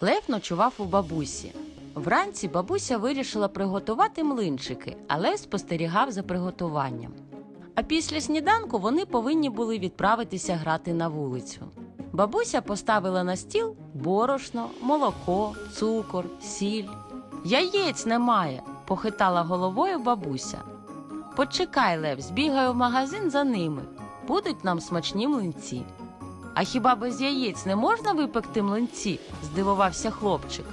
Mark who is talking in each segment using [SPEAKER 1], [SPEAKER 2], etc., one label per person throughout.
[SPEAKER 1] Лев ночував у бабусі. Вранці бабуся вирішила приготувати млинчики, а Лев спостерігав за приготуванням. А після сніданку вони повинні були відправитися грати на вулицю. Бабуся поставила на стіл борошно, молоко, цукор, сіль. Яєць немає, похитала головою бабуся. Почекай, Лев, збігаю в магазин за ними. Будуть нам смачні млинці. А хіба без яєць не можна випекти млинці? здивувався хлопчик.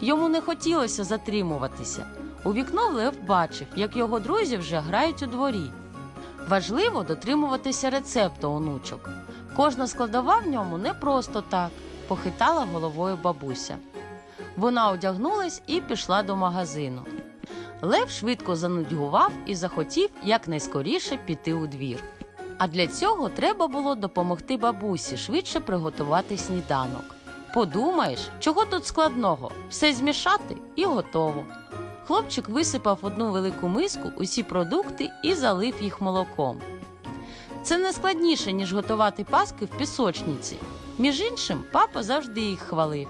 [SPEAKER 1] Йому не хотілося затримуватися. У вікно Лев бачив, як його друзі вже грають у дворі. Важливо дотримуватися рецепту онучок. Кожна складова в ньому не просто так, похитала головою бабуся. Вона одягнулась і пішла до магазину. Лев швидко занудьгував і захотів якнайскоріше піти у двір. А для цього треба було допомогти бабусі швидше приготувати сніданок. Подумаєш, чого тут складного? Все змішати і готово. Хлопчик висипав одну велику миску усі продукти і залив їх молоком. Це не складніше, ніж готувати паски в пісочниці. Між іншим, папа завжди їх хвалив.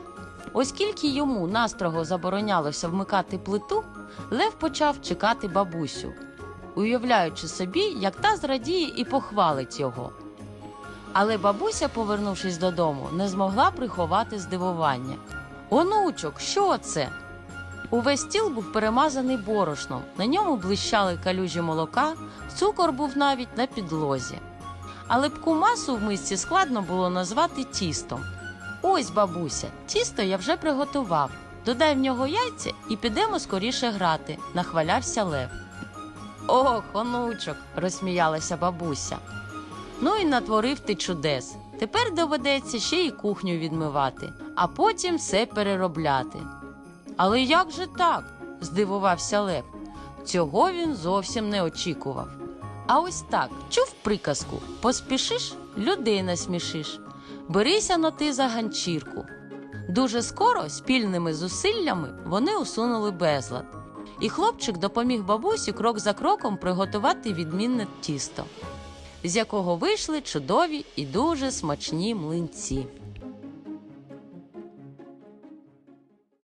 [SPEAKER 1] Оскільки йому настрого заборонялося вмикати плиту, Лев почав чекати бабусю, уявляючи собі, як та зрадіє і похвалить його. Але бабуся, повернувшись додому, не змогла приховати здивування. Онучок, що це? Увесь стіл був перемазаний борошном, на ньому блищали калюжі молока, цукор був навіть на підлозі. А липку масу в мисці складно було назвати тістом. Ось, бабуся, тісто я вже приготував. Додай в нього яйця і підемо скоріше грати, нахвалявся Лев. Ох, онучок, розсміялася бабуся. Ну і натворив ти чудес. Тепер доведеться ще й кухню відмивати, а потім все переробляти. Але як же так? здивувався Лев. Цього він зовсім не очікував. А ось так, чув приказку: поспішиш, людей насмішиш. Берися но ти за ганчірку. Дуже скоро спільними зусиллями вони усунули безлад. І хлопчик допоміг бабусі крок за кроком приготувати відмінне тісто, з якого вийшли чудові і дуже смачні млинці.